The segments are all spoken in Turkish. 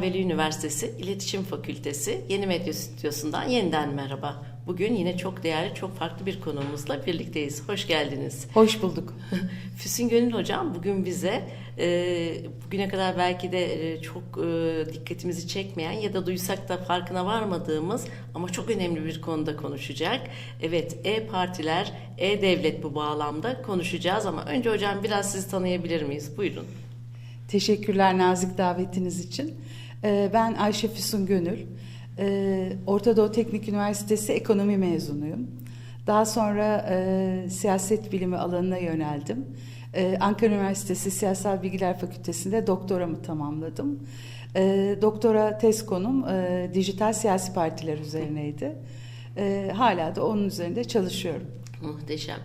Bayram Veli Üniversitesi İletişim Fakültesi Yeni Medya Stüdyosu'ndan yeniden merhaba. Bugün yine çok değerli, çok farklı bir konuğumuzla birlikteyiz. Hoş geldiniz. Hoş bulduk. Füsun Gönül Hocam bugün bize e, bugüne kadar belki de e, çok e, dikkatimizi çekmeyen ya da duysak da farkına varmadığımız ama çok önemli bir konuda konuşacak. Evet e-partiler, e-devlet bu bağlamda konuşacağız ama önce hocam biraz sizi tanıyabilir miyiz? Buyurun. Teşekkürler nazik davetiniz için. Ee, Ben Ayşe Füsun Gönül. Ee, Orta Doğu Teknik Üniversitesi ekonomi mezunuyum. Daha sonra e, siyaset bilimi alanına yöneldim. Ee, Ankara Üniversitesi Siyasal Bilgiler Fakültesi'nde doktoramı tamamladım. Doktora tez konum e, dijital siyasi partiler üzerineydi. Hala da onun üzerinde çalışıyorum. Muhteşem.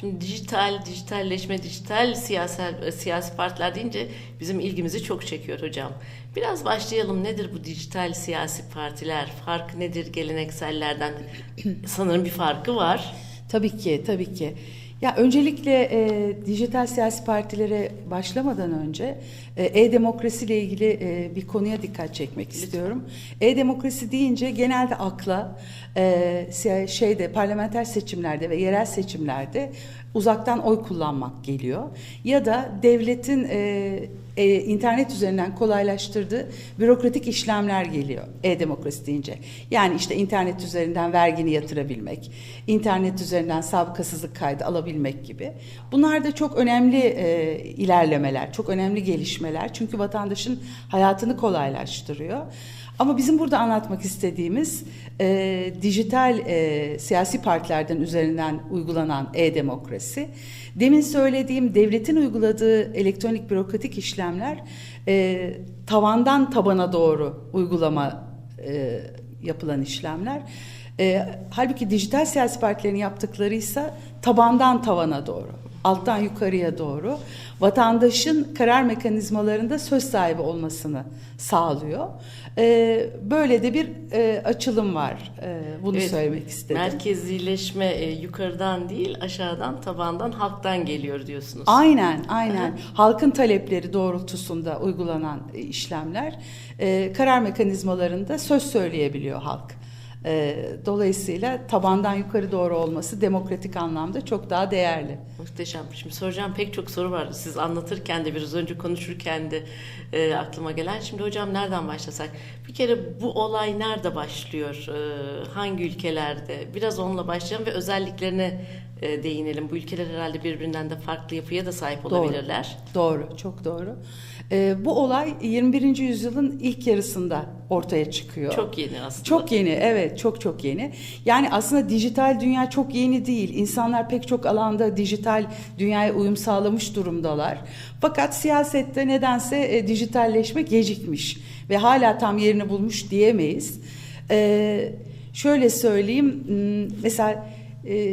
Şimdi dijital, dijitalleşme, dijital siyasal siyasi partiler deyince bizim ilgimizi çok çekiyor hocam. Biraz başlayalım. Nedir bu dijital siyasi partiler? Farkı nedir geleneksellerden? Sanırım bir farkı var. Tabii ki, tabii ki. Ya öncelikle e, dijital siyasi partilere başlamadan önce e-demokrasi ile ilgili e, bir konuya dikkat çekmek istiyorum. E-demokrasi deyince genelde akla e, şeyde parlamenter seçimlerde ve yerel seçimlerde uzaktan oy kullanmak geliyor. Ya da devletin e, e, internet üzerinden kolaylaştırdığı bürokratik işlemler geliyor e-demokrasi deyince. Yani işte internet üzerinden vergini yatırabilmek, internet üzerinden sabıkasızlık kaydı alabilmek gibi. Bunlar da çok önemli e, ilerlemeler, çok önemli gelişmeler. Çünkü vatandaşın hayatını kolaylaştırıyor. Ama bizim burada anlatmak istediğimiz e, dijital e, siyasi partilerden üzerinden uygulanan e-demokrasi. Demin söylediğim devletin uyguladığı elektronik bürokratik işlemler e, tavandan tabana doğru uygulama e, yapılan işlemler. E, halbuki dijital siyasi partilerin yaptıkları ise tabandan tavana doğru, alttan yukarıya doğru vatandaşın karar mekanizmalarında söz sahibi olmasını sağlıyor. E, böyle de bir e, açılım var. E, bunu Evet, söylemek istedim. Merkezileşme e, yukarıdan değil, aşağıdan, tabandan, halktan geliyor diyorsunuz. Aynen, aynen. Halkın talepleri doğrultusunda uygulanan e, işlemler e, karar mekanizmalarında söz söyleyebiliyor halk. E, dolayısıyla tabandan yukarı doğru olması demokratik anlamda çok daha değerli. Muhteşem. Şimdi soracağım pek çok soru var. Siz anlatırken de biraz önce konuşurken de e, aklıma gelen. Şimdi hocam nereden başlasak? Bir kere bu olay nerede başlıyor? E, hangi ülkelerde? Biraz onunla başlayalım ve özelliklerine e, değinelim. Bu ülkeler herhalde birbirinden de farklı yapıya da sahip Doğru. olabilirler. Doğru, çok doğru. E, bu olay 21. yüzyılın ilk yarısında ortaya çıkıyor. Çok yeni aslında. Çok yeni, evet çok çok yeni. Yani aslında dijital dünya çok yeni değil. İnsanlar pek çok alanda dijital dünyaya uyum sağlamış durumdalar. Fakat siyasette nedense e, dijitalleşme gecikmiş ve hala tam yerini bulmuş diyemeyiz. E, şöyle söyleyeyim, mesela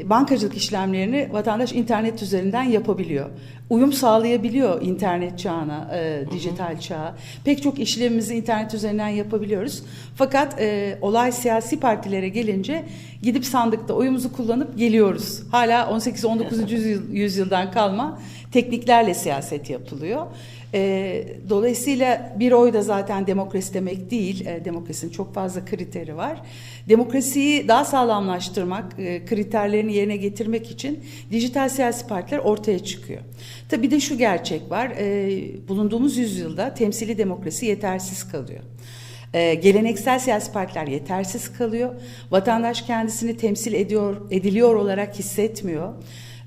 bankacılık işlemlerini vatandaş internet üzerinden yapabiliyor. Uyum sağlayabiliyor internet çağına, e, dijital çağa. Pek çok işlemimizi internet üzerinden yapabiliyoruz. Fakat e, olay siyasi partilere gelince gidip sandıkta oyumuzu kullanıp geliyoruz. Hala 18-19. yüzyıl- yüzyıldan kalma tekniklerle siyaset yapılıyor. E, dolayısıyla bir oy da zaten demokrasi demek değil. E, demokrasinin çok fazla kriteri var. Demokrasiyi daha sağlamlaştırmak, e, kriterlerini yerine getirmek için dijital siyasi partiler ortaya çıkıyor. Tabii de şu gerçek var. e, bulunduğumuz yüzyılda temsili demokrasi yetersiz kalıyor. Ee, geleneksel siyasi partiler yetersiz kalıyor. Vatandaş kendisini temsil ediyor, ediliyor olarak hissetmiyor.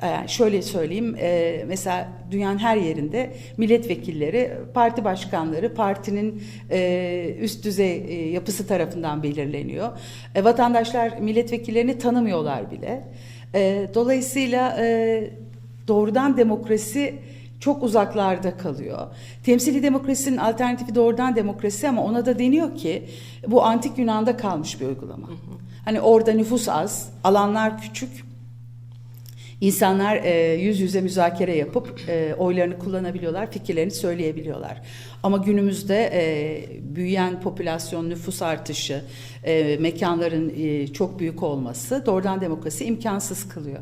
Ee, şöyle söyleyeyim, e, mesela dünyanın her yerinde milletvekilleri, parti başkanları, partinin e, üst düzey e, yapısı tarafından belirleniyor. E, vatandaşlar milletvekillerini tanımıyorlar bile. E, dolayısıyla e, doğrudan demokrasi çok uzaklarda kalıyor. Temsili demokrasinin alternatifi doğrudan demokrasi ama ona da deniyor ki bu antik Yunan'da kalmış bir uygulama. Hani orada nüfus az, alanlar küçük. İnsanlar e, yüz yüze müzakere yapıp e, oylarını kullanabiliyorlar, fikirlerini söyleyebiliyorlar. Ama günümüzde e, büyüyen popülasyon, nüfus artışı, e, mekanların e, çok büyük olması doğrudan demokrasi imkansız kılıyor.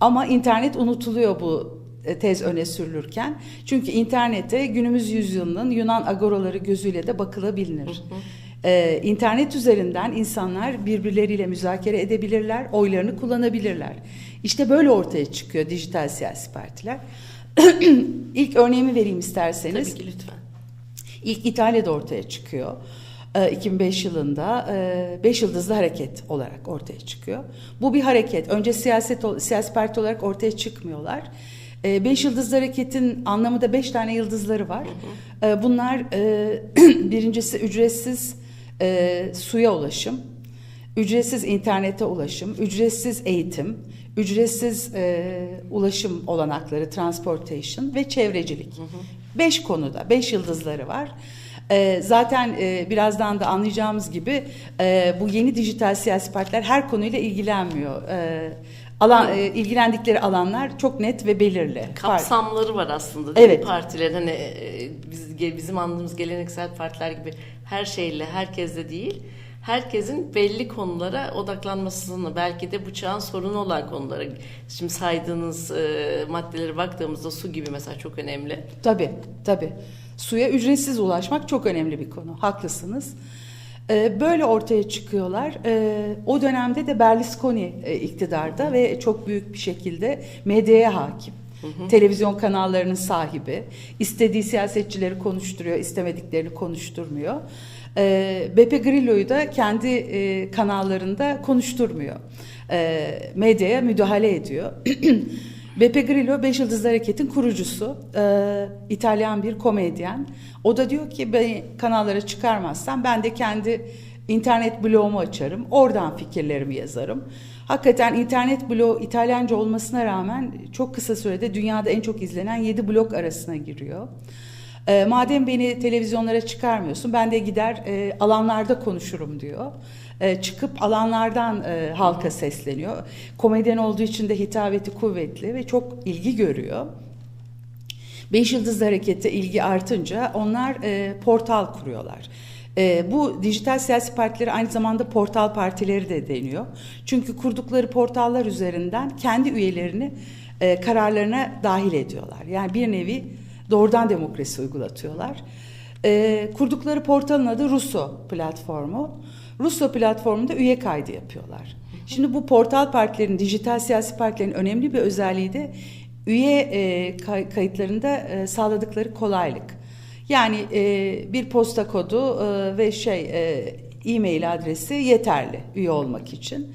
Ama internet unutuluyor bu e, tez öne sürülürken. Çünkü internete günümüz yüzyılının Yunan agoraları gözüyle de bakılabilir. Ee, internet üzerinden insanlar birbirleriyle müzakere edebilirler, oylarını kullanabilirler. İşte böyle ortaya çıkıyor dijital siyasi partiler. İlk örneğimi vereyim isterseniz. Tabii ki lütfen. İlk İtalya'da ortaya çıkıyor. Ee, 2005 yılında e, Beş Yıldızlı Hareket olarak ortaya çıkıyor. Bu bir hareket. Önce siyaset siyasi parti olarak ortaya çıkmıyorlar. Ee, Beş Yıldızlı Hareket'in anlamı da beş tane yıldızları var. Ee, Bunlar e, birincisi ücretsiz e, suya ulaşım, ücretsiz internete ulaşım, ücretsiz eğitim, ücretsiz e, ulaşım olanakları, transportation ve çevrecilik. Beş konuda, beş yıldızları var. E, zaten e, birazdan da anlayacağımız gibi e, bu yeni dijital siyasi partiler her konuyla ilgilenmiyor. E, alan e, ilgilendikleri alanlar çok net ve belirli. Kapsamları var aslında değil Evet. mi partilerin? Hani e, biz, bizim anladığımız geleneksel partiler gibi her şeyle, herkesle değil. Herkesin belli konulara odaklanmasını, belki de bu çağın sorunu olan konulara. Şimdi saydığınız e, maddelere baktığımızda su gibi mesela çok önemli. Tabii, tabii. Suya ücretsiz ulaşmak çok önemli bir konu. Haklısınız. Ee, Böyle ortaya çıkıyorlar. Ee, O dönemde de Berlusconi e, iktidarda ve çok büyük bir şekilde medyaya hakim. Televizyon kanallarının sahibi. İstediği siyasetçileri konuşturuyor, istemediklerini konuşturmuyor. Ee, Beppe Grillo'yu da kendi e, kanallarında konuşturmuyor. Ee, Medyaya müdahale ediyor. Beppe Grillo Beş Yıldızlı Hareket'in kurucusu. Ee, İtalyan bir komedyen. O da diyor ki ben kanallara çıkarmazsam ben de kendi internet blogumu açarım. Oradan fikirlerimi yazarım. Hakikaten internet bloğu İtalyanca olmasına rağmen çok kısa sürede dünyada en çok izlenen 7 blog arasına giriyor. Ee, madem beni televizyonlara çıkarmıyorsun ben de gider e, alanlarda konuşurum diyor. E, çıkıp alanlardan e, halka sesleniyor. Komedyen olduğu için de hitabeti kuvvetli ve çok ilgi görüyor. Beş Yıldızlı Hareket'e ilgi artınca onlar e, portal kuruyorlar. E, bu dijital siyasi partileri aynı zamanda portal partileri de deniyor. Çünkü kurdukları portallar üzerinden kendi üyelerini e, kararlarına dahil ediyorlar. Yani bir nevi doğrudan demokrasi uygulatıyorlar. E, kurdukları portalın adı Russo platformu. Russo platformunda üye kaydı yapıyorlar. Şimdi bu portal partilerin, dijital siyasi partilerin önemli bir özelliği de üye e, kay- kayıtlarında e, sağladıkları kolaylık. Yani e, bir posta kodu e, ve şey e, e-mail adresi yeterli üye olmak için.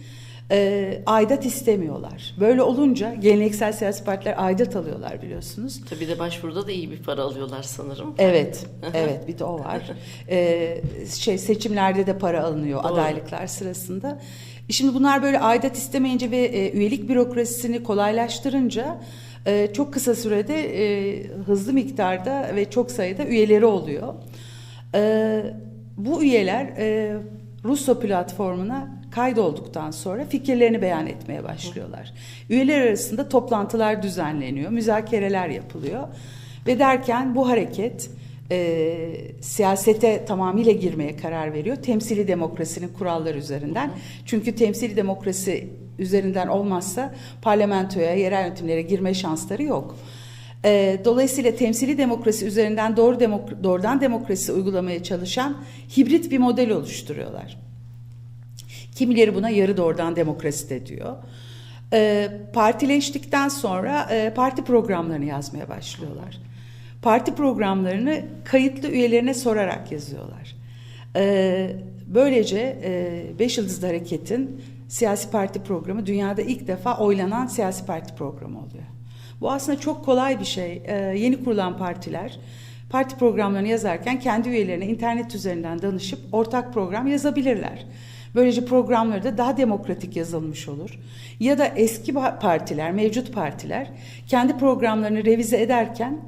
E, aidat istemiyorlar. Böyle olunca geleneksel siyasi partiler aidat alıyorlar biliyorsunuz. Tabii de başvuruda da iyi bir para alıyorlar sanırım. Evet, evet bir de o var. Ee, şey seçimlerde de para alınıyor Doğru. adaylıklar sırasında. Şimdi bunlar böyle aidat istemeyince ve e, üyelik bürokrasisini kolaylaştırınca e, çok kısa sürede e, hızlı miktarda ve çok sayıda üyeleri oluyor. E, bu üyeler e, Russo platformuna kaydolduktan sonra fikirlerini beyan etmeye başlıyorlar. Üyeler arasında toplantılar düzenleniyor, müzakereler yapılıyor ve derken bu hareket e, siyasete tamamıyla girmeye karar veriyor. Temsili demokrasinin kuralları üzerinden. Çünkü temsili demokrasi üzerinden olmazsa parlamentoya, yerel yönetimlere girme şansları yok. E, dolayısıyla temsili demokrasi üzerinden doğru demok- doğrudan demokrasi uygulamaya çalışan hibrit bir model oluşturuyorlar. Kimileri buna yarı doğrudan demokrasi de diyor. E, partileştikten sonra e, parti programlarını yazmaya başlıyorlar. Parti programlarını kayıtlı üyelerine sorarak yazıyorlar. E, böylece e, Beş Yıldızlı Hareket'in siyasi parti programı dünyada ilk defa oylanan siyasi parti programı oluyor. Bu aslında çok kolay bir şey. E, yeni kurulan partiler parti programlarını yazarken kendi üyelerine internet üzerinden danışıp ortak program yazabilirler. Böylece programları da daha demokratik yazılmış olur. Ya da eski partiler, mevcut partiler kendi programlarını revize ederken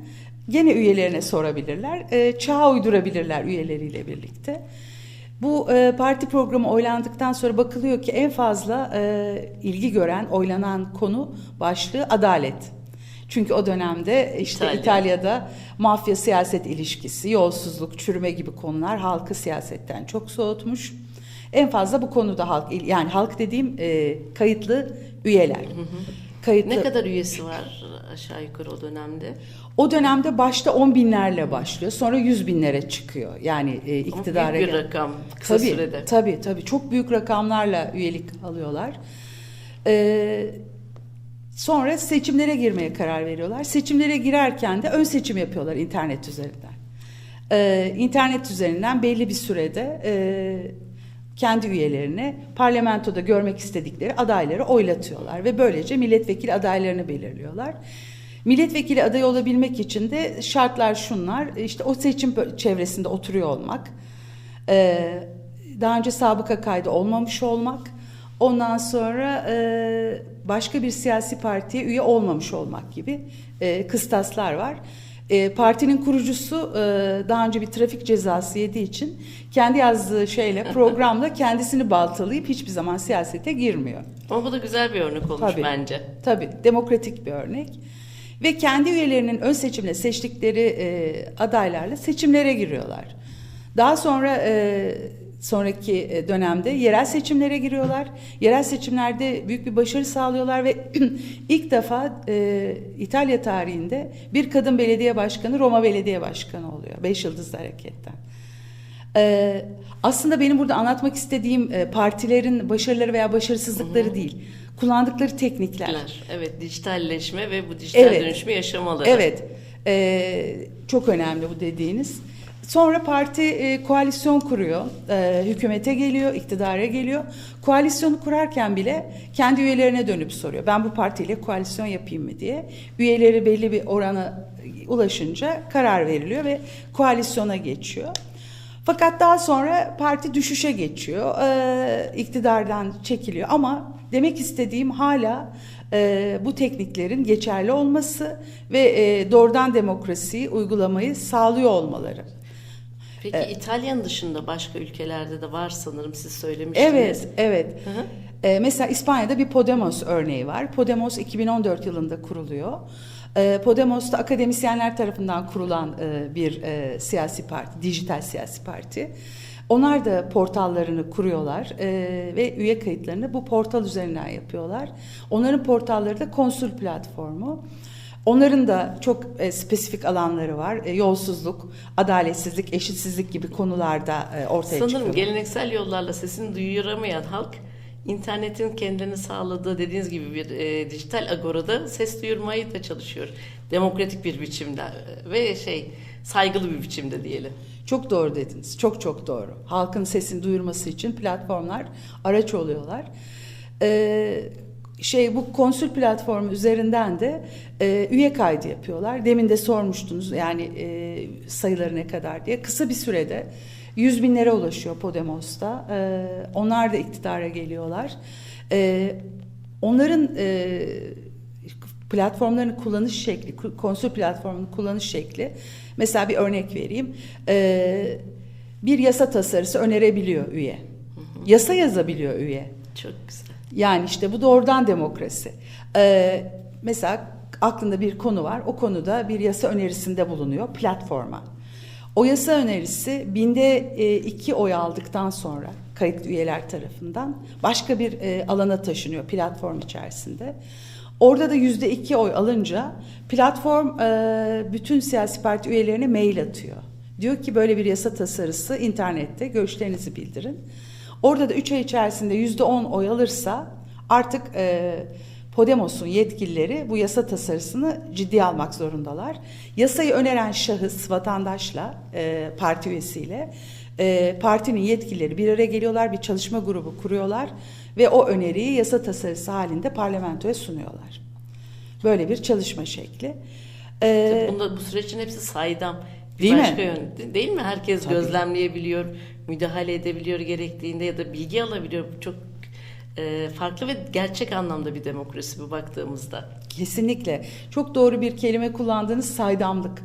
gene üyelerine sorabilirler. E, çağa uydurabilirler üyeleriyle birlikte. Bu e, parti programı oylandıktan sonra bakılıyor ki en fazla e, ilgi gören, oylanan konu başlığı adalet. Çünkü o dönemde işte İtalya. İtalya'da mafya siyaset ilişkisi, yolsuzluk, çürüme gibi konular halkı siyasetten çok soğutmuş. En fazla bu konuda halk yani halk dediğim e, kayıtlı üyeler. kayıtlı. Ne kadar üyesi var aşağı yukarı o dönemde? O dönemde başta 10 binlerle başlıyor. Sonra 100 binlere çıkıyor. Yani e, iktidara büyük bir gel- rakam kısa tabii, sürede. Tabii tabii çok büyük rakamlarla üyelik alıyorlar. Ee, sonra seçimlere girmeye karar veriyorlar. Seçimlere girerken de ön seçim yapıyorlar internet üzerinden. Ee, internet üzerinden belli bir sürede e, kendi üyelerini parlamentoda görmek istedikleri adayları oylatıyorlar ve böylece milletvekili adaylarını belirliyorlar. Milletvekili adayı olabilmek için de şartlar şunlar. işte o seçim çevresinde oturuyor olmak, ee, daha önce sabıka kaydı olmamış olmak, ondan sonra e, başka bir siyasi partiye üye olmamış olmak gibi e, kıstaslar var. E, partinin kurucusu e, daha önce bir trafik cezası yediği için kendi yazdığı şeyle programla kendisini baltalayıp hiçbir zaman siyasete girmiyor. Ama bu da güzel bir örnek olmuş Tabii. bence. Tabii demokratik bir örnek. Ve kendi üyelerinin ön seçimle seçtikleri e, adaylarla seçimlere giriyorlar. Daha sonra e, sonraki e, dönemde yerel seçimlere giriyorlar. Yerel seçimlerde büyük bir başarı sağlıyorlar ve ilk defa e, İtalya tarihinde bir kadın belediye başkanı Roma belediye başkanı oluyor. Beş Yıldızlı Hareket'ten. Ee, aslında benim burada anlatmak istediğim e, partilerin başarıları veya başarısızlıkları değil. Kullandıkları teknikler. Evet, dijitalleşme ve bu dijital Evet. dönüşümü yaşamaları. Evet. Ee, çok önemli bu dediğiniz. Sonra parti e, koalisyon kuruyor. Ee, hükümete geliyor, iktidara geliyor. Koalisyonu kurarken bile kendi üyelerine dönüp soruyor. Ben bu partiyle koalisyon yapayım mı diye. Üyeleri belli bir orana ulaşınca karar veriliyor ve koalisyona geçiyor. Fakat daha sonra parti düşüşe geçiyor, ee, iktidardan çekiliyor. Ama demek istediğim hala e, bu tekniklerin geçerli olması ve e, doğrudan demokrasiyi uygulamayı sağlıyor olmaları. Peki İtalyan dışında başka ülkelerde de var sanırım siz söylemiştiniz. Evet, evet. Hı hı. Ee, mesela İspanya'da bir Podemos örneği var. Podemos 2014 yılında kuruluyor. Ee, Podemos da akademisyenler tarafından kurulan e, bir e, siyasi parti, dijital siyasi parti. Onlar da portallarını kuruyorlar e, ve üye kayıtlarını bu portal üzerinden yapıyorlar. Onların portalları da konsul platformu. Onların da çok e, spesifik alanları var. E, yolsuzluk, adaletsizlik, eşitsizlik gibi konularda e, ortaya Sanırım çıkıyor. geleneksel yollarla sesini duyuramayan halk internetin kendini sağladığı dediğiniz gibi bir e, dijital agorada ses duyurmayı da çalışıyor. Demokratik bir biçimde e, ve şey saygılı bir biçimde diyelim. Çok doğru dediniz. Çok çok doğru. Halkın sesini duyurması için platformlar araç oluyorlar. Ee, şey bu konsül platformu üzerinden de e, üye kaydı yapıyorlar. Demin de sormuştunuz yani e, sayıları ne kadar diye. Kısa bir sürede yüz binlere ulaşıyor Podemos'ta. Ee, onlar da iktidara geliyorlar. Ee, onların e, platformların kullanış şekli, konsül platformunun kullanış şekli. Mesela bir örnek vereyim. Ee, bir yasa tasarısı önerebiliyor üye. Yasa yazabiliyor üye. Çok güzel. Yani işte bu doğrudan demokrasi. Ee, mesela aklında bir konu var. O konuda bir yasa önerisinde bulunuyor platforma. O yasa önerisi binde e, iki oy aldıktan sonra kayıtlı üyeler tarafından başka bir e, alana taşınıyor platform içerisinde. Orada da yüzde iki oy alınca platform e, bütün siyasi parti üyelerine mail atıyor. Diyor ki böyle bir yasa tasarısı internette görüşlerinizi bildirin. Orada da 3 ay içerisinde yüzde on oy alırsa artık e, Podemos'un yetkilileri bu yasa tasarısını ciddiye almak zorundalar. Yasayı öneren şahıs vatandaşla, e, parti üyesiyle e, partinin yetkilileri bir araya geliyorlar, bir çalışma grubu kuruyorlar ve o öneriyi yasa tasarısı halinde parlamentoya sunuyorlar. Böyle bir çalışma şekli. E, Bunda bu sürecin hepsi saydam. Değil mi? başka yön değil mi? Herkes Tabii. gözlemleyebiliyor, müdahale edebiliyor gerektiğinde ya da bilgi alabiliyor. Bu çok e, farklı ve gerçek anlamda bir demokrasi bu baktığımızda. Kesinlikle. Çok doğru bir kelime kullandığınız saydamlık.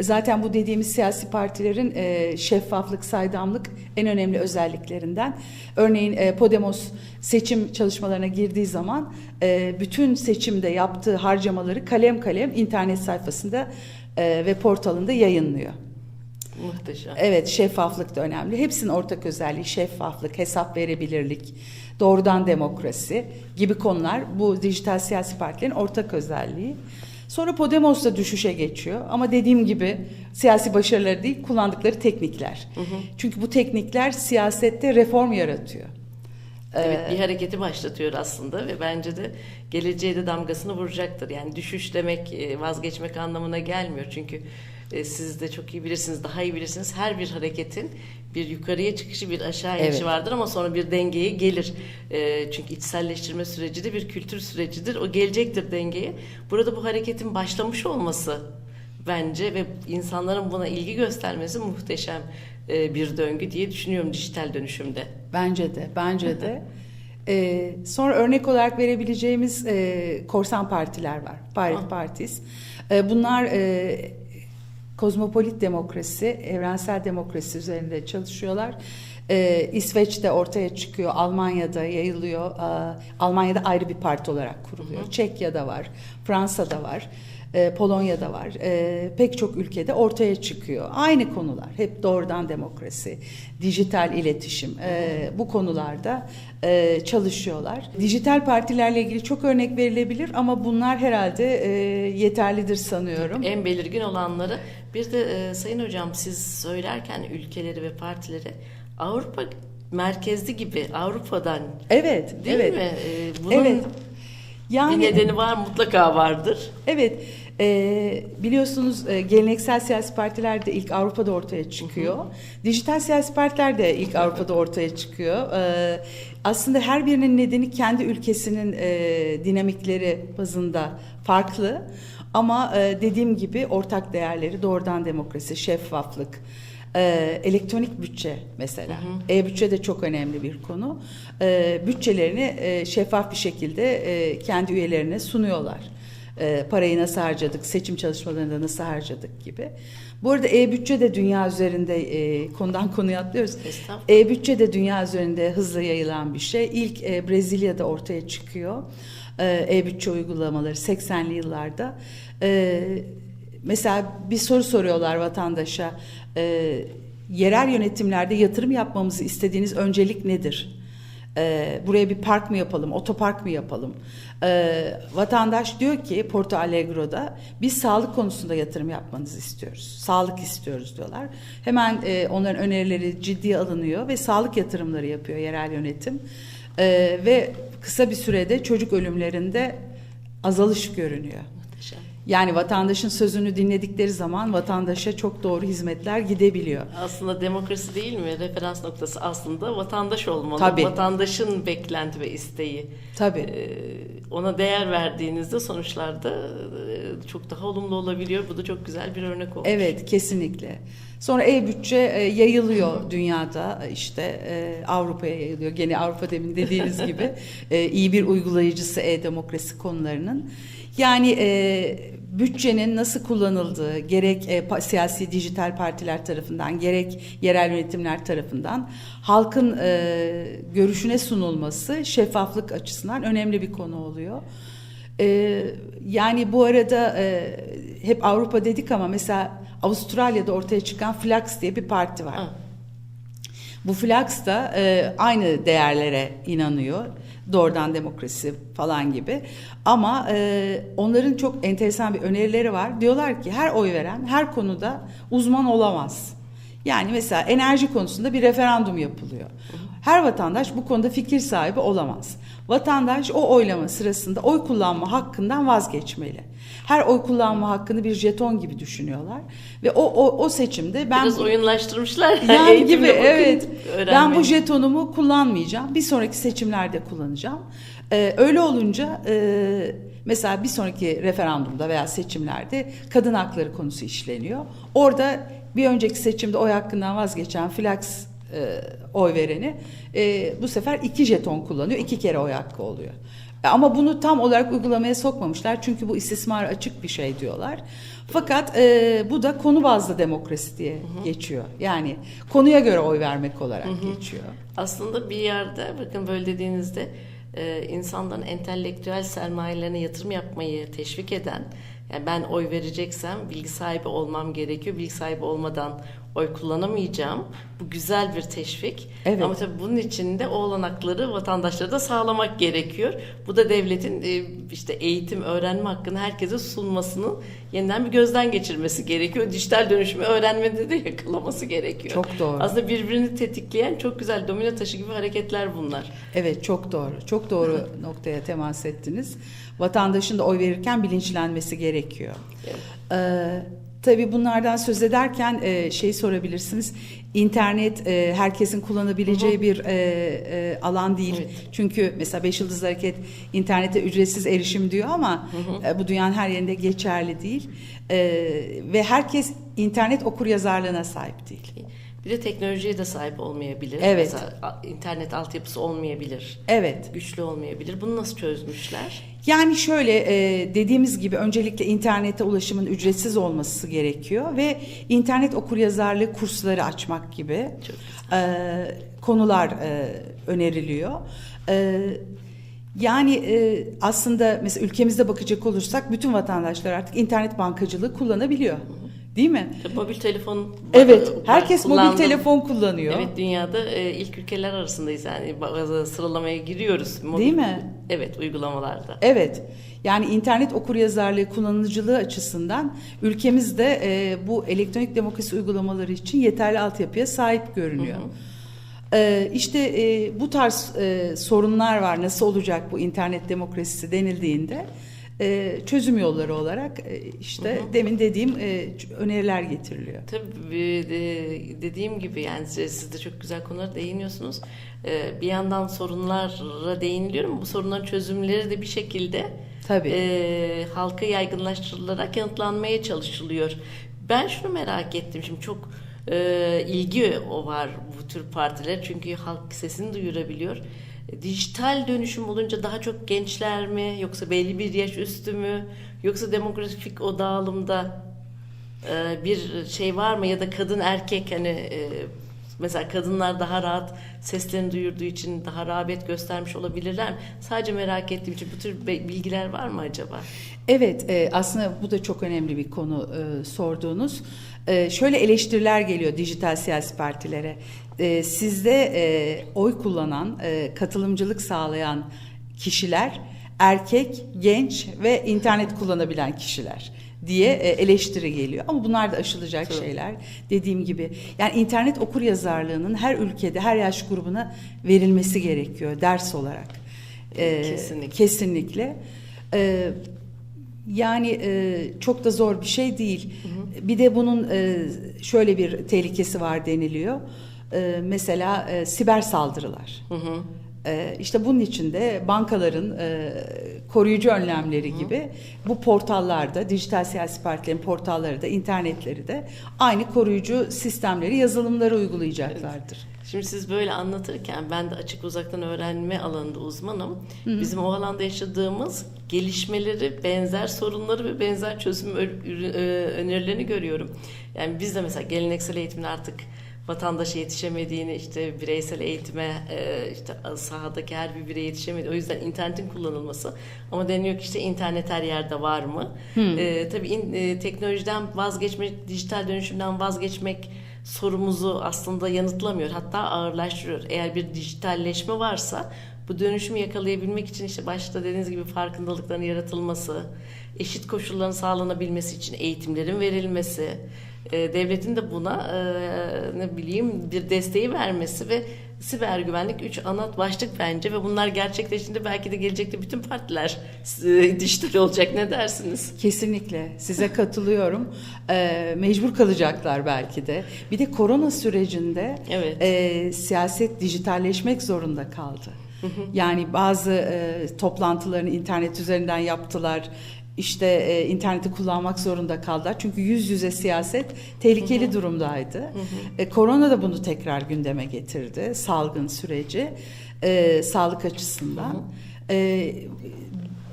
Zaten bu dediğimiz siyasi partilerin e, şeffaflık, saydamlık en önemli özelliklerinden. Örneğin e, Podemos seçim çalışmalarına girdiği zaman e, bütün seçimde yaptığı harcamaları kalem kalem internet sayfasında e, ve portalında yayınlıyor. Muhteşem. Evet, şeffaflık da önemli. Hepsinin ortak özelliği şeffaflık, hesap verebilirlik, doğrudan demokrasi gibi konular bu dijital siyasi partilerin ortak özelliği. Sonra Podemos da düşüşe geçiyor ama dediğim gibi siyasi başarıları değil kullandıkları teknikler. Çünkü bu teknikler siyasette reform yaratıyor. Evet Ee, bir hareketi başlatıyor aslında ve bence de geleceğe de damgasını vuracaktır. Yani düşüş demek e, vazgeçmek anlamına gelmiyor. Çünkü e, siz de çok iyi bilirsiniz, daha iyi bilirsiniz. Her bir hareketin bir yukarıya çıkışı, bir aşağı inişi Evet. vardır ama sonra bir dengeye gelir. E, Çünkü içselleştirme süreci de bir kültür sürecidir. O gelecektir dengeye. Burada bu hareketin başlamış olması bence ve insanların buna ilgi göstermesi muhteşem e, bir döngü diye düşünüyorum dijital dönüşümde. Bence de, bence de. Ee, sonra örnek olarak verebileceğimiz e, korsan partiler var. Pirate Ah. Parties. Ee, bunlar e, kozmopolit demokrasi, evrensel demokrasi üzerinde çalışıyorlar. Ee, İsveç'te ortaya çıkıyor, Almanya'da yayılıyor. Aa, Almanya'da ayrı bir parti olarak kuruluyor. Çekya'da var, Fransa'da var. E, Polonya'da var. E, pek çok ülkede ortaya çıkıyor. Aynı konular. Hep doğrudan demokrasi, dijital iletişim. e, bu konularda e, çalışıyorlar. Dijital partilerle ilgili çok örnek verilebilir ama bunlar herhalde e, yeterlidir sanıyorum. En belirgin olanları. Bir de e, Sayın Hocam siz söylerken ülkeleri ve partileri Avrupa merkezli gibi Avrupa'dan Evet, değil evet. mi? E, bunun Evet. Yani bir nedeni var mutlaka vardır. Evet, e, biliyorsunuz e, geleneksel siyasi partiler de ilk Avrupa'da ortaya çıkıyor. Dijital siyasi partiler de ilk Avrupa'da ortaya çıkıyor. E, aslında her birinin nedeni kendi ülkesinin e, dinamikleri bazında farklı. Ama e, dediğim gibi ortak değerleri doğrudan demokrasi, şeffaflık, e, elektronik bütçe mesela. E-bütçe de çok önemli bir konu. E, bütçelerini e, şeffaf bir şekilde e, kendi üyelerine sunuyorlar. E, parayı nasıl harcadık, seçim çalışmalarında nasıl harcadık gibi. Bu arada e-bütçe de dünya üzerinde e, konudan konuya atlıyoruz. E-bütçe de dünya üzerinde hızla yayılan bir şey. İlk e, Brezilya'da ortaya çıkıyor. E, E-bütçe uygulamaları 80'li yıllarda. E, mesela bir soru soruyorlar vatandaşa. E, yerel yönetimlerde yatırım yapmamızı istediğiniz öncelik nedir? Ee, buraya bir park mı yapalım, otopark mı yapalım? Ee, vatandaş diyor ki Porto Alegro'da biz sağlık konusunda yatırım yapmanızı istiyoruz. Sağlık istiyoruz diyorlar. Hemen e, onların önerileri ciddiye alınıyor ve sağlık yatırımları yapıyor yerel yönetim. Ee, ve kısa bir sürede çocuk ölümlerinde azalış görünüyor. Yani vatandaşın sözünü dinledikleri zaman vatandaşa çok doğru hizmetler gidebiliyor. Aslında demokrasi değil mi? Referans noktası aslında vatandaş olmalı. Tabii. Vatandaşın beklenti ve isteği. Tabii. Ee, ona değer verdiğinizde sonuçlarda e, çok daha olumlu olabiliyor. Bu da çok güzel bir örnek olmuş. Evet kesinlikle. Sonra e-bütçe e, yayılıyor dünyada işte e, Avrupa'ya yayılıyor. Gene Avrupa demin dediğiniz gibi iyi bir uygulayıcısı e-demokrasi konularının. Yani e, bütçenin nasıl kullanıldığı gerek e, siyasi dijital partiler tarafından gerek yerel yönetimler tarafından halkın e, görüşüne sunulması şeffaflık açısından önemli bir konu oluyor. Ee, yani bu arada e, hep Avrupa dedik ama mesela Avustralya'da ortaya çıkan Flax diye bir parti var. Ha. Bu Flax da e, aynı değerlere inanıyor. Doğrudan demokrasi falan gibi. Ama e, onların çok enteresan bir önerileri var. Diyorlar ki her oy veren her konuda uzman olamaz. Yani mesela enerji konusunda bir referandum yapılıyor. Her vatandaş bu konuda fikir sahibi olamaz. Vatandaş o oylama sırasında oy kullanma hakkından vazgeçmeli. Her oy kullanma hakkını bir jeton gibi düşünüyorlar ve o o, o seçimde ben Biraz oyunlaştırmışlar. yani gibi evet. Ben bu jetonumu kullanmayacağım. Bir sonraki seçimlerde kullanacağım. Ee, öyle olunca e, mesela bir sonraki referandumda veya seçimlerde kadın hakları konusu işleniyor. Orada bir önceki seçimde oy hakkından vazgeçen Flax e, oy vereni e, bu sefer iki jeton kullanıyor. iki kere oy hakkı oluyor. E, Ama bunu tam olarak uygulamaya sokmamışlar çünkü bu istismar açık bir şey diyorlar. Fakat e, bu da konu bazlı demokrasi diye geçiyor. Yani konuya göre oy vermek olarak geçiyor. Aslında bir yerde bakın böyle dediğinizde e, insanların entelektüel sermayelerine yatırım yapmayı teşvik eden Yani ben oy vereceksem bilgi sahibi olmam gerekiyor. Bilgi sahibi olmadan oy kullanamayacağım. Bu güzel bir teşvik. Evet. Ama tabii bunun için de o olanakları vatandaşlara da sağlamak gerekiyor. Bu da devletin e, işte eğitim, öğrenme hakkını herkese sunmasının yeniden bir gözden geçirmesi gerekiyor. Dijital dönüşümü öğrenmede de yakalaması gerekiyor. Çok doğru. Aslında birbirini tetikleyen çok güzel domino taşı gibi hareketler bunlar. Evet çok doğru. Çok doğru noktaya temas ettiniz. Vatandaşın da oy verirken bilinçlenmesi gerekiyor. Evet. Ee, tabii bunlardan söz ederken e, şey sorabilirsiniz. İnternet e, herkesin kullanabileceği bir e, e, alan değil. Evet. Çünkü mesela Beş Yıldız Hareket internete ücretsiz erişim diyor ama e, bu dünyanın her yerinde geçerli değil. E, ve herkes internet okur yazarlığına sahip değil. Bir de teknolojiye de sahip olmayabilir. Evet. Mesela internet altyapısı olmayabilir. Evet. Güçlü olmayabilir. Bunu nasıl çözmüşler? Yani şöyle e, dediğimiz gibi öncelikle internete ulaşımın ücretsiz olması gerekiyor ve internet okuryazarlığı kursları açmak gibi e, konular e, öneriliyor. E, yani e, aslında mesela ülkemizde bakacak olursak bütün vatandaşlar artık internet bankacılığı kullanabiliyor. Değil mi? Tabii mobil telefon Evet, herkes mobil kullandım. telefon kullanıyor. Evet dünyada e, ilk ülkeler arasındayız yani bazı sıralamaya giriyoruz. Mobil, Değil mi? Evet uygulamalarda. Evet. Yani internet okuryazarlığı kullanıcılığı açısından ülkemizde e, bu elektronik demokrasi uygulamaları için yeterli altyapıya sahip görünüyor. E, işte e, bu tarz e, sorunlar var. Nasıl olacak bu internet demokrasisi denildiğinde e, çözüm yolları olarak e, işte demin dediğim e, öneriler getiriliyor. Tabii e, dediğim gibi yani siz siz de çok güzel konulara değiniyorsunuz. E, Bir yandan sorunlara değiniliyor ama bu sorunların çözümleri de bir şekilde Tabii. e, halka yaygınlaştırılarak yanıtlanmaya çalışılıyor. Ben şunu merak ettim şimdi çok e, ilgi o var bu tür partiler çünkü halk sesini duyurabiliyor. Dijital dönüşüm olunca daha çok gençler mi yoksa belli bir yaş üstü mü yoksa demografik o dağılımda e, bir şey var mı ya da kadın erkek hani e, mesela kadınlar daha rahat seslerini duyurduğu için daha rağbet göstermiş olabilirler mi? Sadece merak ettiğim için bu tür bilgiler var mı acaba? Evet, e, aslında bu da çok önemli bir konu sorduğunuz. E, şöyle eleştiriler geliyor dijital siyasi partilere. E, sizde e, oy kullanan, e, katılımcılık sağlayan kişiler erkek, genç ve internet kullanabilen kişiler diye e, eleştiri geliyor. Ama bunlar da aşılacak Tabii. şeyler. Dediğim gibi yani internet okur yazarlığının her ülkede, her yaş grubuna verilmesi gerekiyor ders olarak. E, Kesinlikle. Kesinlikle. Yani e, çok da zor bir şey değil. Bir de bunun e, şöyle bir tehlikesi var deniliyor. E, mesela e, siber saldırılar. Hı hı. E, işte bunun için de bankaların e, koruyucu önlemleri gibi bu portallarda, dijital siyasi partilerin portalları da, internetleri de aynı koruyucu sistemleri, yazılımları uygulayacaklardır. Şimdi siz böyle anlatırken ben de açık uzaktan öğrenme alanında uzmanım. Bizim o alanda yaşadığımız gelişmeleri, benzer sorunları ve benzer çözüm e, önerilerini görüyorum. Yani biz de mesela geleneksel eğitimin artık vatandaşa yetişemediğini, işte bireysel eğitime, e, işte sahadaki her bir bireye yetişemedi. O yüzden internetin kullanılması. Ama deniyor ki işte internet her yerde var mı? E, tabii in- e, teknolojiden vazgeçmek, dijital dönüşümden vazgeçmek sorumuzu aslında yanıtlamıyor. Hatta ağırlaştırıyor. Eğer bir dijitalleşme varsa bu dönüşümü yakalayabilmek için işte başta dediğiniz gibi farkındalıkların yaratılması, eşit koşulların sağlanabilmesi için eğitimlerin verilmesi, e, devletin de buna e, ne bileyim bir desteği vermesi ve siber güvenlik üç ana başlık bence ve bunlar gerçekleştiğinde belki de gelecekte bütün partiler e, dijital olacak ne dersiniz? Kesinlikle size katılıyorum. Ee, mecbur kalacaklar belki de. Bir de korona sürecinde Evet. e, siyaset dijitalleşmek zorunda kaldı. Yani bazı e, toplantılarını internet üzerinden yaptılar. İşte e, interneti kullanmak zorunda kaldılar. Çünkü yüz yüze siyaset tehlikeli durumdaydı. E, korona da bunu tekrar gündeme getirdi. Salgın süreci e, sağlık açısından. E,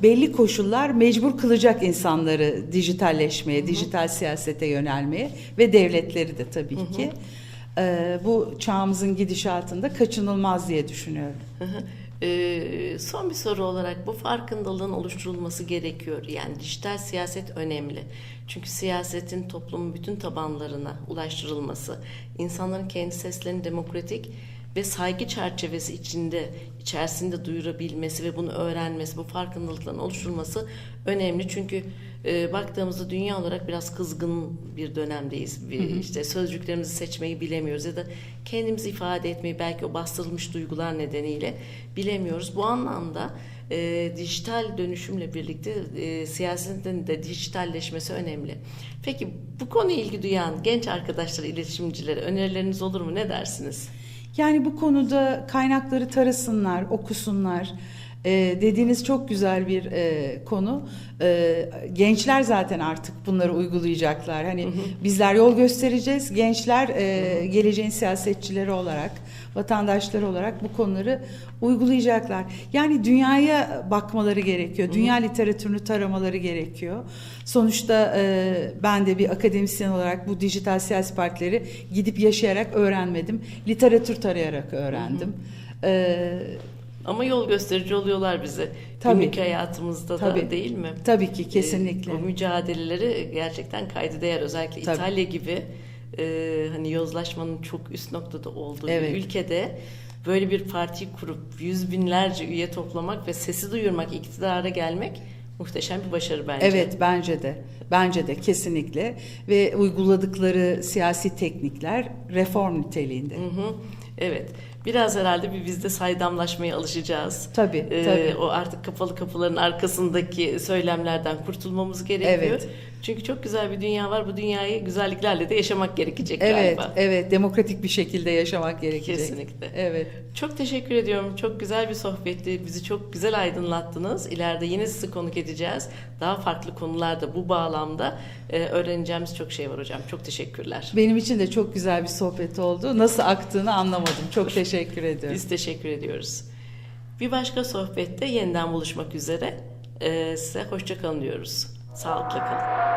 belli koşullar mecbur kılacak insanları dijitalleşmeye, dijital siyasete yönelmeye ve devletleri de tabii ki. Ee, bu çağımızın gidişatında kaçınılmaz diye düşünüyorum. Hı hı. Ee, son bir soru olarak bu farkındalığın oluşturulması gerekiyor. Yani dijital siyaset önemli. Çünkü siyasetin toplumun bütün tabanlarına ulaştırılması, insanların kendi seslerini demokratik ve saygı çerçevesi içinde içerisinde duyurabilmesi ve bunu öğrenmesi, bu farkındalıkların oluşturulması önemli. Çünkü e, baktığımızda dünya olarak biraz kızgın bir dönemdeyiz. Bir, işte sözcüklerimizi seçmeyi bilemiyoruz ya da kendimizi ifade etmeyi belki o bastırılmış duygular nedeniyle bilemiyoruz. Bu anlamda e, dijital dönüşümle birlikte e, siyasetin de dijitalleşmesi önemli. Peki bu konuya ilgi duyan genç arkadaşlar, iletişimcilere önerileriniz olur mu? Ne dersiniz? Yani bu konuda kaynakları tarasınlar, okusunlar. Ee, dediğiniz çok güzel bir e, konu. Ee, gençler zaten artık bunları uygulayacaklar. Hani bizler yol göstereceğiz. Gençler e, geleceğin siyasetçileri olarak, vatandaşları olarak bu konuları uygulayacaklar. Yani dünyaya bakmaları gerekiyor. Dünya literatürünü taramaları gerekiyor. Sonuçta e, ben de bir akademisyen olarak bu dijital siyasi partileri gidip yaşayarak öğrenmedim. Literatür tarayarak öğrendim. Ee, Ama yol gösterici oluyorlar bize. Tabii. Günlük hayatımızda da Tabii. değil mi? tabii ki kesinlikle. Ee, bu mücadeleleri gerçekten kaydı değer. Özellikle Tabii. İtalya gibi e, hani yozlaşmanın çok üst noktada olduğu Evet. bir ülkede böyle bir parti kurup yüz binlerce üye toplamak ve sesi duyurmak, iktidara gelmek muhteşem bir başarı bence. Evet bence de. Bence de kesinlikle ve uyguladıkları siyasi teknikler reform niteliğinde. Hı hı. Evet. Biraz herhalde bir biz de saydamlaşmaya alışacağız. Tabii, Ee, tabii. O artık kapalı kapıların arkasındaki söylemlerden kurtulmamız gerekiyor. Evet. Çünkü çok güzel bir dünya var. Bu dünyayı güzelliklerle de yaşamak gerekecek Evet, galiba. evet demokratik bir şekilde yaşamak gerekecek. Kesinlikle. Evet. Çok teşekkür ediyorum. Çok güzel bir sohbetti. Bizi çok güzel aydınlattınız. İleride yine sizi konuk edeceğiz. Daha farklı konularda bu bağlamda e, öğreneceğimiz çok şey var hocam. Çok teşekkürler. Benim için de çok güzel bir sohbet oldu. Nasıl aktığını anlamadım. Çok teşekkür teşekkür ediyorum. Biz teşekkür ediyoruz. Bir başka sohbette yeniden buluşmak üzere. Ee, size hoşçakalın diyoruz. Sağlıkla kalın.